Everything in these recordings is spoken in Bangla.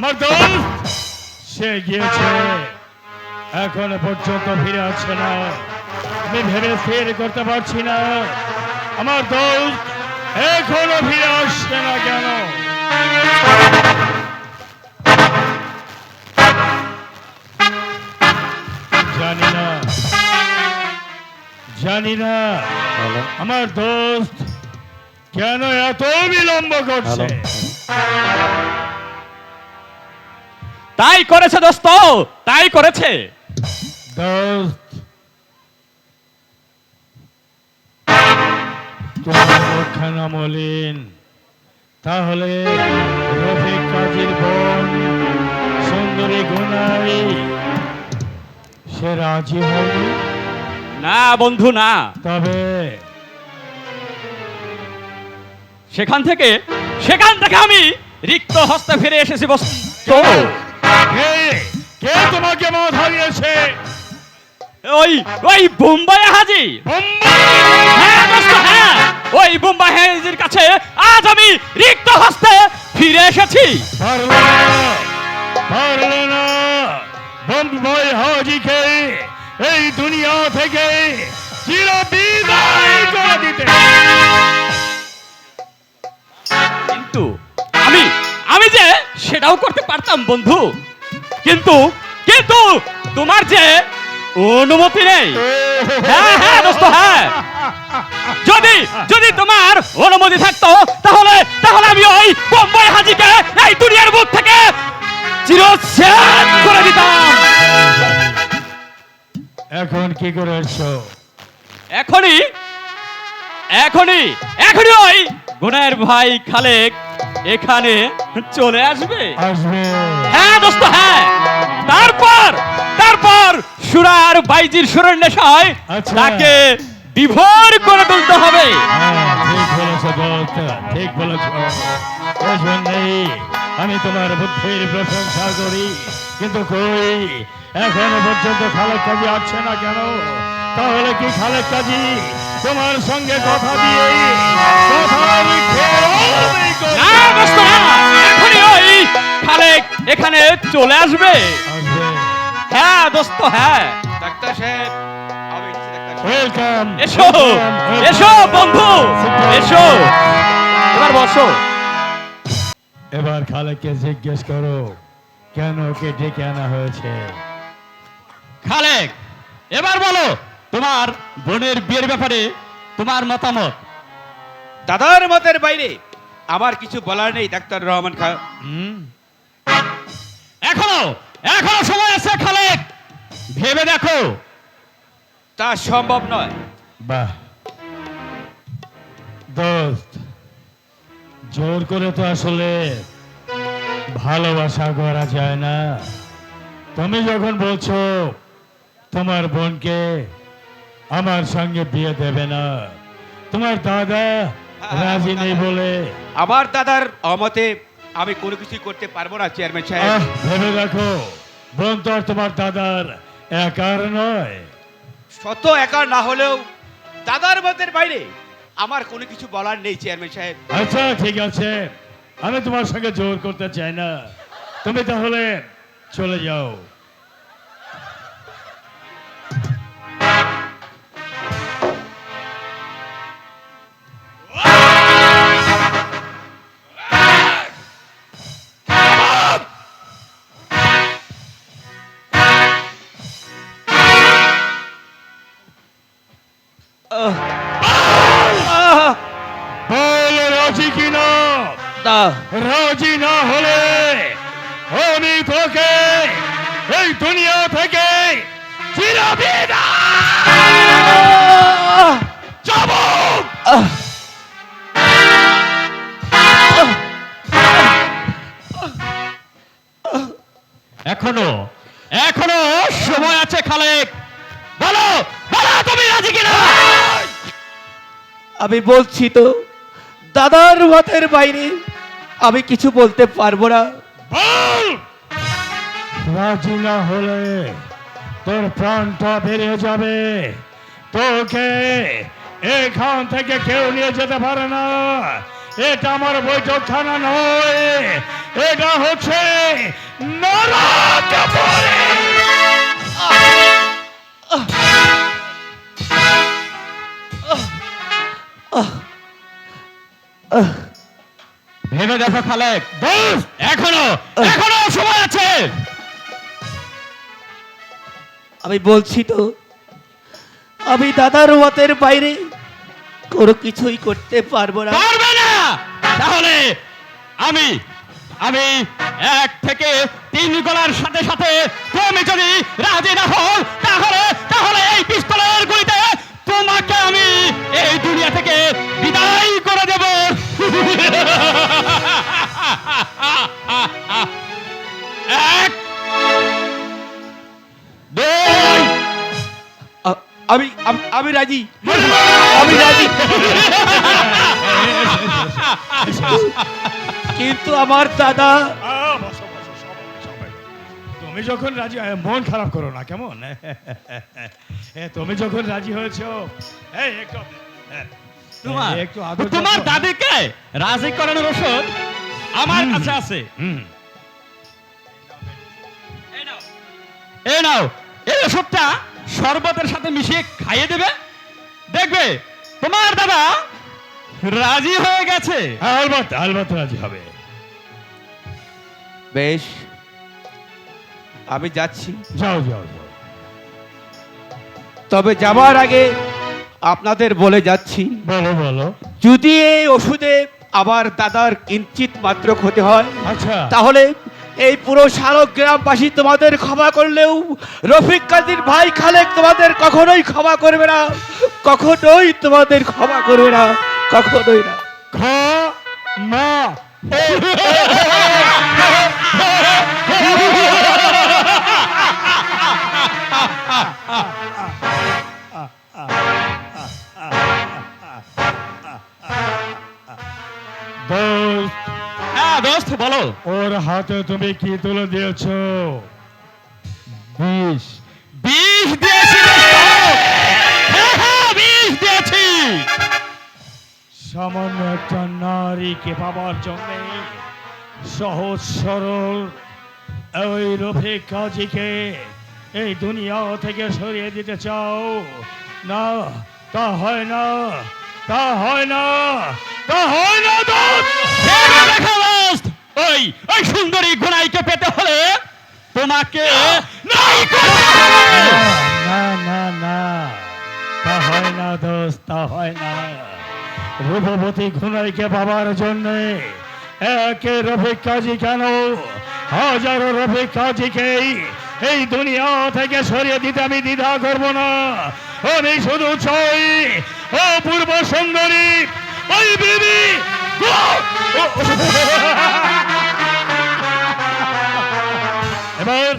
আমার দল? সে গিয়েছে। এখন পর্যন্ত ফিরে আসছে না। আমি ভেবে স্থির করতে পারছি না। আমার দল এখনও ফিরে আসছে না কেন? জানি না। জানি না। আমার দোস্ত কেন এত বিলম্ব করছে? তাই করেছে দোস্ত তাই করেছে। মলিন তাহলে রফিক কাজীর বোন সুন্দরী গুনাই সে রাজি হয়নি? না বন্ধু না। তবে সেখান থেকে সেখান থেকে আমি রিক্ত হস্তে ফিরে এসেছি বস্তু কে? কে তোমাকে মত হারিয়েছে? ওই ওই বোম্বাই হাজি। হ্যাঁ দোস্ত হ্যাঁ। ওই বোম্বাই হাজির কাছে আজ আমি রিক্ত হস্তে ফিরে এসেছি। পারলে না পারলে না। বোম্বাই হাজিকে এই দুনিয়া থেকে চির বিদায় করে দিতে। কিন্তু আমি যে সেটাও করতে পারতাম বন্ধু। কিন্তু কিন্তু তোমার যে অনুমতি নেই। হ্যাঁ হ্যাঁ দোস্ত হ্যাঁ। যদি যদি তোমার অনুমতি থাকতো তাহলে তাহলে আমি ওই বোম্বাই হাজিকে এই দুনিয়ার বুক থেকে চিরচ্ছেদ করে দিতাম। এখন কি করে এসছো? এখনই এখনই এখনই ওই গুনায়ের ভাই খালেক এখানে চলে আসবে। আসবে। হ্যাঁ দোস্ত হ্যাঁ। তারপর তারপর সুরার বাইজির সুরের নেশায় আচ্ছা। তাকে বিভোর করে তুলতে হবে। হ্যাঁ, ঠিক আমি তোমার বুদ্ধির প্রশংসা করি। কিন্তু কই এখনও পর্যন্ত খালেক কাজী আসছে না কেন? তাহলে কি খালেক কাজী তোমার সঙ্গে কথা দিয়ে করবে? না দোস্ত না এখনই ওই খালেক এখানে চলে আসবে হ্যাঁ দোস্ত হ্যাঁ ডাক্তার সাহেব এসো এসো বন্ধু এসো এবার বসো এবার খালেককে জিজ্ঞেস করো কেন ওকে ডেকে আনা হয়েছে খালেক এবার বলো তোমার বোনের বিয়ের ব্যাপারে তোমার মতামত দাদার মতের বাইরে আমার কিছু বলার নেই ডাক্তার রহমান খা এখনও এখনও সময় আছে খালেক। ভেবে দেখো। তা সম্ভব নয়। বাহ। দোস্ত জোর করে তো আসলে ভালোবাসা করা যায় না। তুমি যখন বলছো তোমার বোনকে আমার সঙ্গে বিয়ে দেবে না তোমার দাদা রাজি নেই বলে। আমার দাদার অমতে আমি কোনো কিছু করতে পারব না চেয়ারম্যান সাহেব। ভেবে তো আর তোমার দাদার একার নয়। শত একার না হলেও দাদার মতের বাইরে আমার কোনো কিছু বলার নেই চেয়ারম্যান সাহেব। আচ্ছা ঠিক আছে। আমি তোমার সঙ্গে জোর করতে চাই না। তুমি তাহলে চলে যাও। বল রাজি কিনা! রাজি না হলে আমি তোকে এই দুনিয়া থেকে চিরবিদায় যাব। এখনও এখনও সময় আছে খালেক। বলো বলো তুমি রাজি কিনা? আমি বলছি তো দাদার মতের বাইরে আমি কিছু বলতে পারব না। বল! রাজি না হলে তোর প্রাণটা বেরিয়ে যাবে। তোকে এখান থেকে কেউ নিয়ে যেতে পারে না। এটা আমার বৈঠকখানা নয়। এটা হচ্ছে নরকে ভেবে দেখো খালেক। এখনও এখনও সময় আছে। আমি বলছি তো আমি দাদার মতের বাইরে কোনো কিছুই করতে পারব না। পারবে না! তাহলে আমি আমি এক থেকে তিন গলার সাথে সাথে তুমি যদি রাজি না আমি- রাজি। আমি রাজি। কিন্তু আমার দাদা। তুমি যখন রাজি মন খারাপ করো না কেমন? তুমি যখন রাজি হয়েছো তোমার তোমার দাদিকে রাজি করানোর ওষুধ আমার কাছে আছে। এই নাও। এই ওষুধটা শরবতের সাথে মিশিয়ে খাইয়ে দেবে? দেখবে তোমার দাদা রাজি হয়ে গেছে। আলবাত আলবাত রাজি হবে। বেশ আমি যাচ্ছি। যাও যাও যাও। তবে যাবার আগে আপনাদের বলে যাচ্ছি বলো বলো। যদি এই ওষুধে আবার দাদার কিঞ্চিত মাত্র ক্ষতি হয় আচ্ছা। তাহলে এই পুরো শালক গ্রামবাসী তোমাদের ক্ষমা করলেও রফিক কাজীর ভাই খালেক তোমাদের কখনোই ক্ষমা করবে না কখনোই তোমাদের ক্ষমা করবে না কখনোই না। খ মা দোস্ত বলো। ওর হাতে তুমি কি তুলে দিয়েছ? বিষ। বিষ দিয়েছি। হ্যাঁ, হ্যাঁ, বিষ দিয়েছি। সামান্য একটা নারীকে পাবার জন্য সহজ সরল ওই রফিক কাজীকে এই দুনিয়া থেকে সরিয়ে দিতে চাও? না তা হয় না। তা হয় না। তা হয় না। ওই ওই সুন্দরী গুনাইকে পেতে হলে তোমাকে না। না না তা হয় না দোস্ত তা হয় না। রূপবতী ঘুনাইকে পাবার জন্য একে রফিক কাজী কেন? হাজারো রফিক কাজীকেই এই দুনিয়া থেকে সরিয়ে দিতে আমি দ্বিধা করব না। আমি শুধু চাই ও পূর্ব সুন্দরী ওই বিবি এবার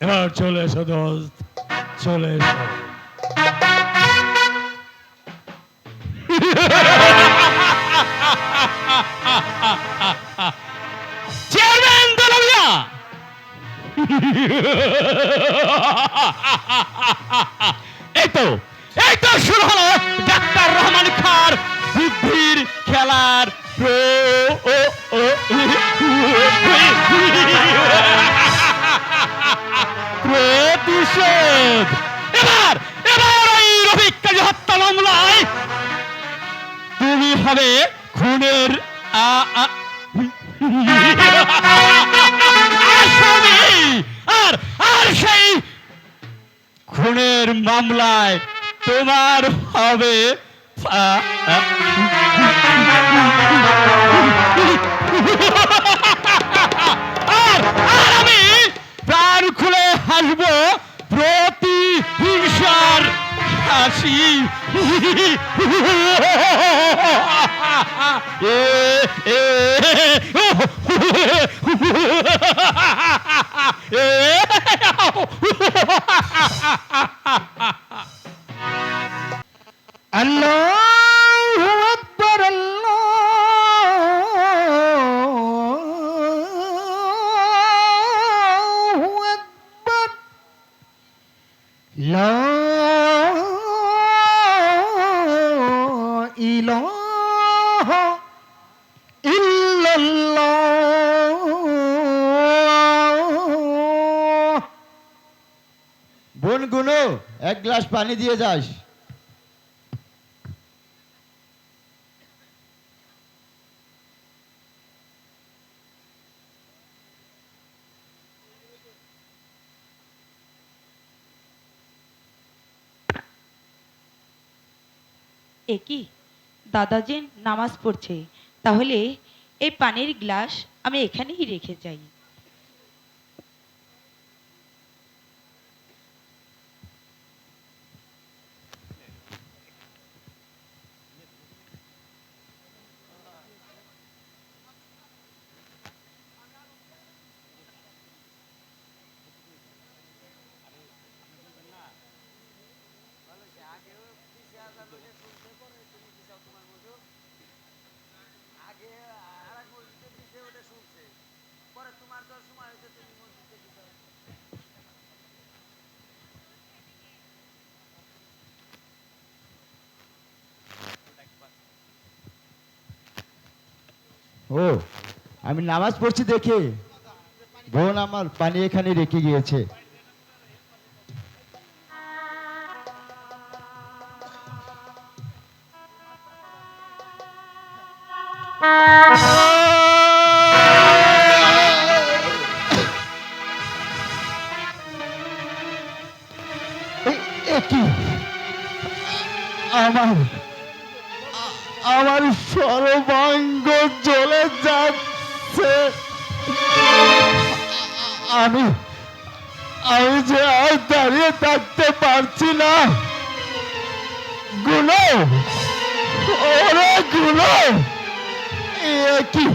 এবার চলে এসো দোস্ত চলে এসো। এই তো এই তো শুরু হলো ডাক্তার রহমান খার বুদ্ধির খেলার প্র- ও ও প্রতিশোধ। এবার এবার ওই রফিক কাজী হত্যা মামলায় তুমি হবে খুনের আর আর সেই খুনের মামলায় তোমার হবে আর আমি প্রাণ খুলে হাসবো প্রতি হিংসার হাসি। এ এ আল্লাহু পানি দিয়ে যাস। কি? দাদাজি নামাজ পড়ছে। তাহলে এই পানির গ্লাস আমি এখানেই রেখে যাই। ও আমি নামাজ পড়ছি দেখে। বোন আমার পানি এখানে রেখে গিয়েছে। কি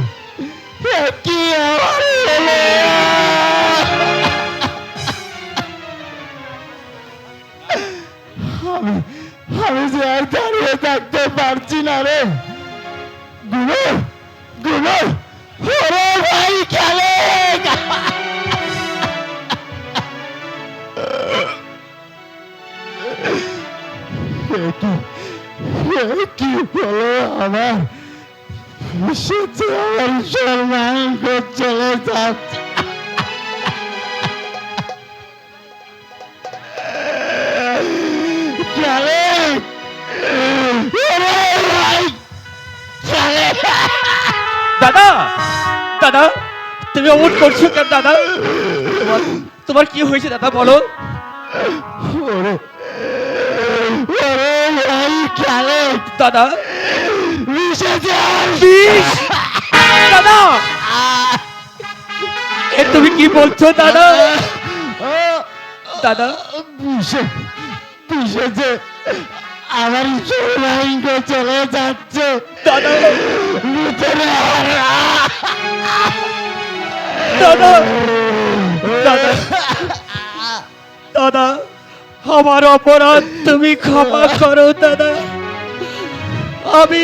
কি? আমি আমি যে আর দাঁড়িয়ে থাকতে পারছি না রে গুলো গুলো ওরে ভাই খেলে কি হলো আমার সর্বাঙ্গ চলে যাচ্ছে দাদা দাদা তুমি অমন করছ কেন দাদা তোমার কি হয়েছে দাদা বলো দাদা যাস বিষ! দাদা! এ তুমি কি বলছো দাদা? দাদা? মিশে মিশে যে আমার সর্বাঙ্গ চলে যাচ্ছে। দাদা! ভিতরে দাদা! দাদা! দাদা! আমার অপরাধ তুমি ক্ষমা করো দাদা। আমি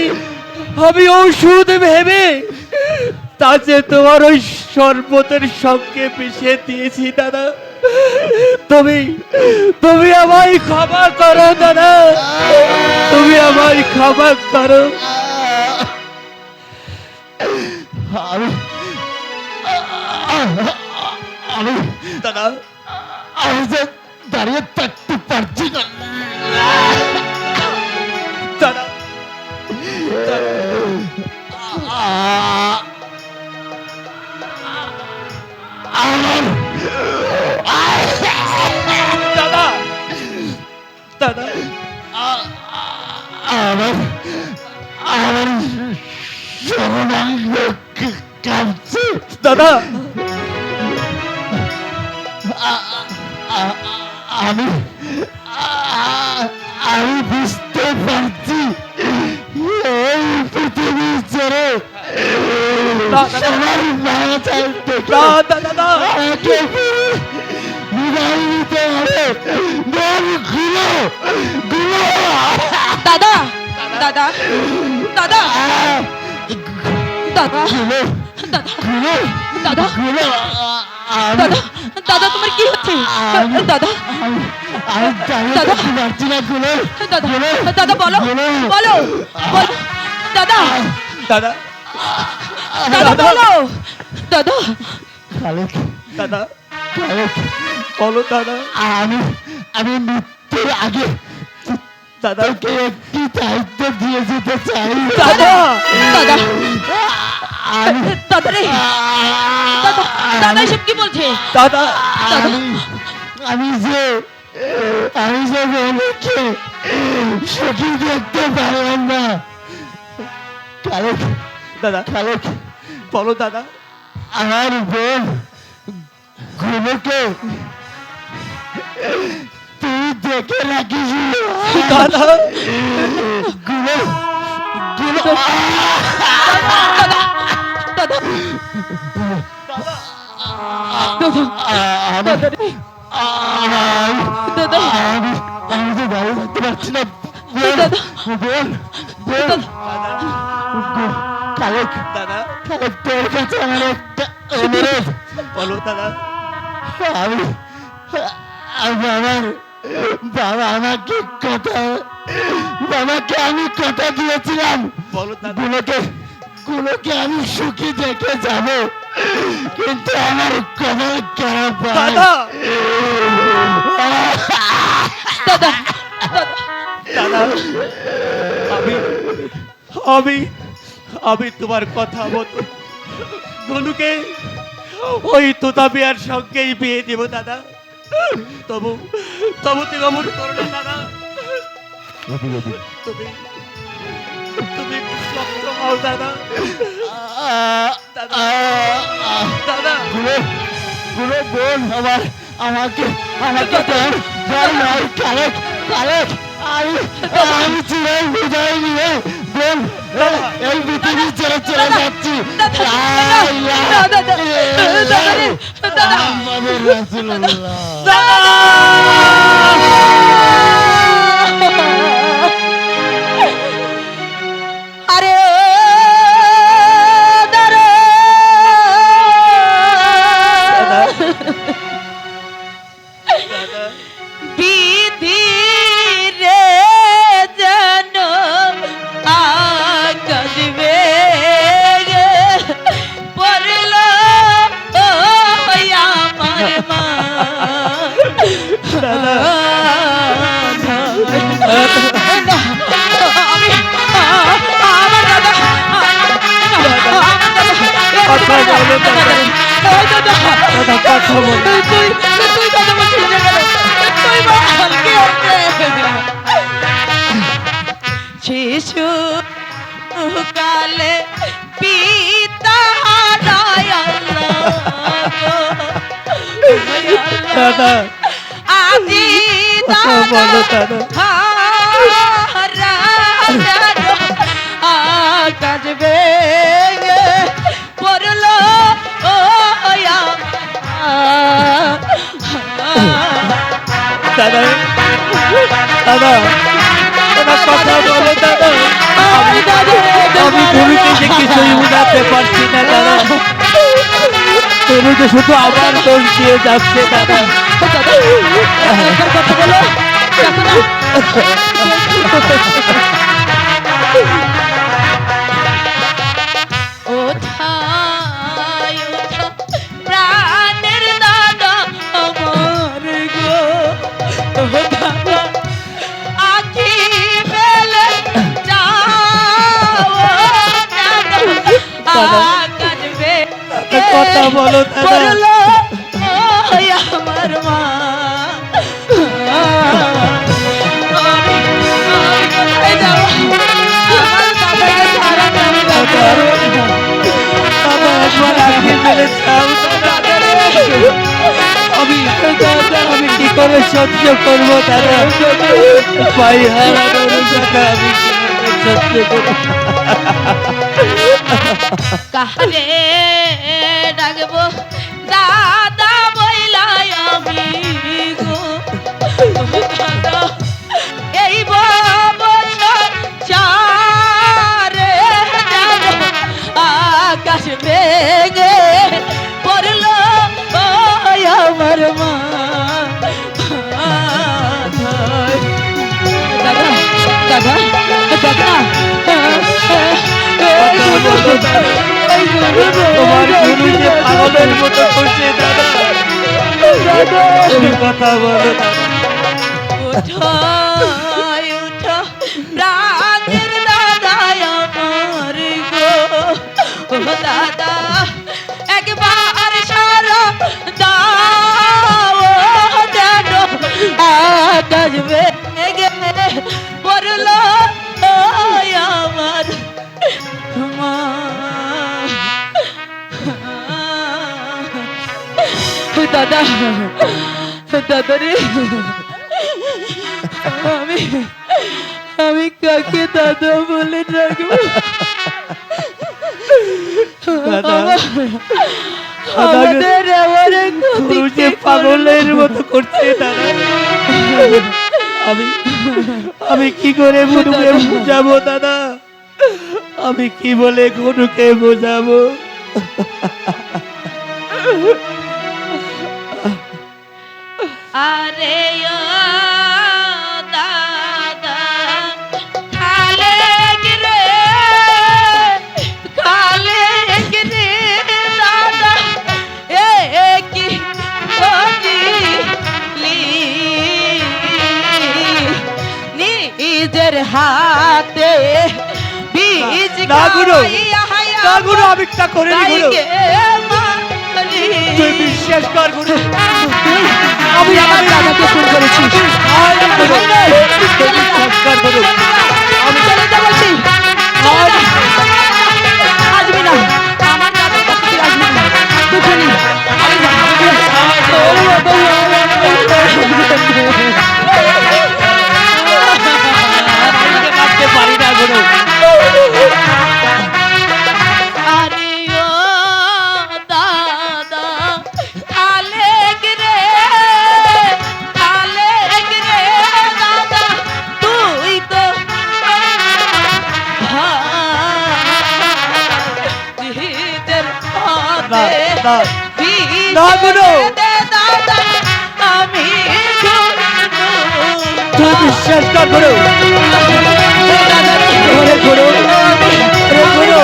আমি ওষুধ ভেবে তাতে তোমার ওই শরবতের সঙ্গে মিশিয়ে দিয়েছি দাদা। তুমি তুমি আমায় ক্ষমা করো দাদা। তুমি আমায় ক্ষমা করো। আমি আমি দাদা। আমি যে দাঁড়িয়ে থাকতে পারছি না। দাদা। দাদা। দাদা। আমার আমার সর্বাঙ্গ কাঁপছে দাদা। আমি আমি বুঝতে পারছি দাদা। দাদা দাদা মন দাদা দাদা দাদা দাদা দাদা দাদা তোমার কি হচ্ছে দাদা দাদা। দাদা। বলো বলো দাদা দাদা দাদা বলো। দাদা। খালেক দাদা। খালেক বলো দাদা। আমি আমি মৃত্যুর আগে দাদা। একটি দায়িত্ব দিয়ে যেতে চাই। দাদা দাদা। আমি দাদা রে। দাদা দাদা এসব কি বলছে? দাদা। আমি আমি যে আমি যে বোনকে সুখী দেখতে পারলাম না। কালক দাদা কালক বলো দাদা। আমার বোন গুলোকে তুই দেখে রাখিস দাদা। গুলো গুলো দাদা দাদা আমি দাদা দাদা। আমি তো দাঁড়িয়ে থাকতে পারছি না। দাদা। বোন বোন কালক দাদা। তোর কাছে আমার একটা অনুরোধ। বলো দাদা। আমি আমি আমার বাবা আমাকে কথা বাবাকে আমি কথা দিয়েছিলাম। বলো দাদা। গুলোকে গুলোকে আমি সুখী দেখে যাব কিন্তু আমার খারাপ ভাই। দাদা দাদা। দাদা আমি আমি আমি তোমার কথা মতো গনুকে ওই তোতা বিয়ার সঙ্গেই বিয়ে দেব দাদা। তবু তবু তুমি অমন করো না দাদা। তুমি তুমি শক্ত হও দাদা। দাদা দাদা। গুলো গুলো বোন আমার আমাকে আমাকে তোর তোর নয় কালেক কালেক আমি আমি চিরাই বিদায় নিয়ে বোন এই পৃথিবী ছেড়ে চলে যাচ্ছি। আমাদের রাসূলুল্লাহ। শিশু কালে দাদা। বলো দাদা। আকাশ বেগে পড়ল দাদা দাদা দাদা কথা বলো দাদা। আমি দাদা আমি গুরুকে কিছুই উঠাতে পারছি না দাদা। তুমি তো শুধু আমার দোষ দিয়ে যাচ্ছে দাদা বলো দাদা আমার মা আমি আমি কি করে সহ্য করব দাদা ভাই হারানোর দাদা আমি সহ্য করব ডাকবো দাদা বইলাই আমি গো। দাদা এই বছর চারে আকাশ বেগে পড়ল আমার মা। দাদা দাদা দাদা। তোমার গুরু যে পাগলের মতো করছে দাদা তুমি কথা বলো দাদা উঠো উঠো প্রাণের দাদা আমার গো। ও দাদা, একবার সারা দাও যেন আকাশ দাদা দাদা রে। আমি আমি কাকে দাদা বলে ডাকবো? আমার- আমাদের ক্ষতি পাগলের মতো করছে দাদা। আমি আমি কি করে গুরুকে বোঝাবো দাদা? আমি কি বলে গুরুকে বোঝাবো? আরে ও দাদা খালে গিরে খালে গিরে দাদা এ কি করিলি নিজের হাতে বীজ না, গুরু। খাইয়া হাইয়া না গুরু আমি গুরু। তুই বিশ্বাস কর গুরু। আমি আমার দাদাকে ফোন করেছি বিশ্বাস কর গুরু। তুই বিশ্বাস কর গুরু গুরু গুরু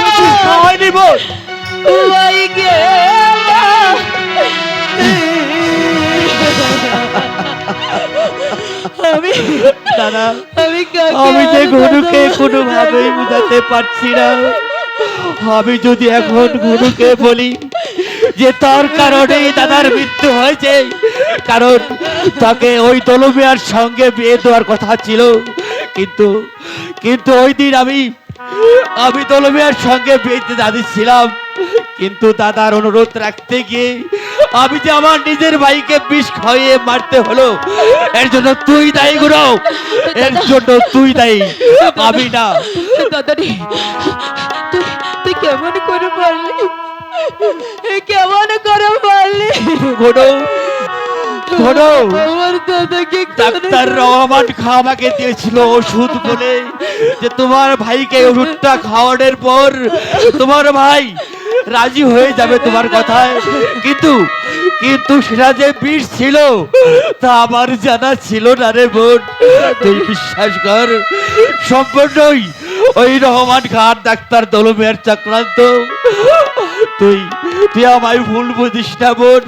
আমি তুই খাওয়াই নিব আমি দাদা আমি আমি যে গুরুকে কোনোভাবেই? বুঝাতে পারছি না আমি যদি এখন গুরুকে বলি যে তার কারণেই দাদার মৃত্যু হয়েছে কারণ তাকে ওই তলমিয়ার সঙ্গে বিয়ে দেওয়ার কথা ছিল কিন্তু কিন্তু ওই দিন আমি আমি তলমিয়ার সঙ্গে বিয়েতে দাদি ছিলাম কিন্তু দাদার অনুরোধ রাখতে গিয়ে আমি যে আমার নিজের ভাইকে বিষ খাইয়ে মারতে হলো এর জন্য তুই দায়ী গুরু এর জন্য তুই দায়ী আমি না। দাদারি তুই তুই কেমন করে পারলি কেমন করে পারলি গুরু ডাক্তার রহমান খা আমাকে দিয়েছিল ওষুধ বলে যে তোমার ভাইকে ওষুধটা খাওয়ানোর পর তোমার ভাই রাজি হয়ে যাবে তোমার কথায়। কিন্তু কিন্তু সেটা যে বিষ ছিল তা আমার জানা ছিল না রে বোন। তুই বিশ্বাস কর সম্পূর্ণই ওই রহমান খান ডাক্তার দলমের চক্রান্ত। তুই তুই আমায় ভুল বুঝিস না বোন।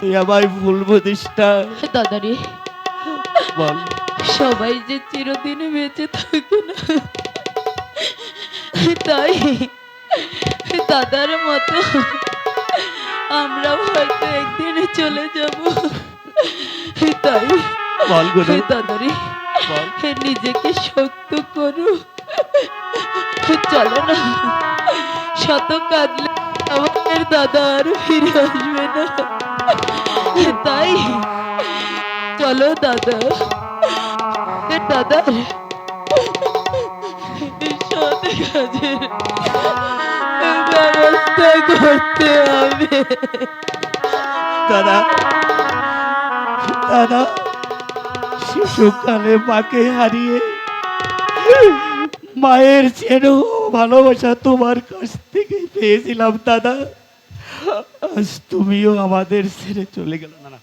তুই আমায় ভুল বুঝিস না। দাদারি বল। সবাই যে চিরদিন বেঁচে থাকে না। তাই দাদার মতো। আমরাও হয়তো একদিন চলে যাব। তাই বল গুরু। দাদারি বল। নিজেকে শক্ত করো। চলো না। শত কাঁদলে আমাদের দাদা আর ফিরে আসবে না। তাই চলো দাদা। এ দাদার সৎ কাজের ব্যবস্থা করতে হবে। দাদা দাদা, শিশুকালে মাকে হারিয়ে মায়ের চেয়েও ভালোবাসা তোমার কাছ থেকে পেয়েছিলাম, দাদা। আজ তুমিও আমাদের ছেড়ে চলে গেল। না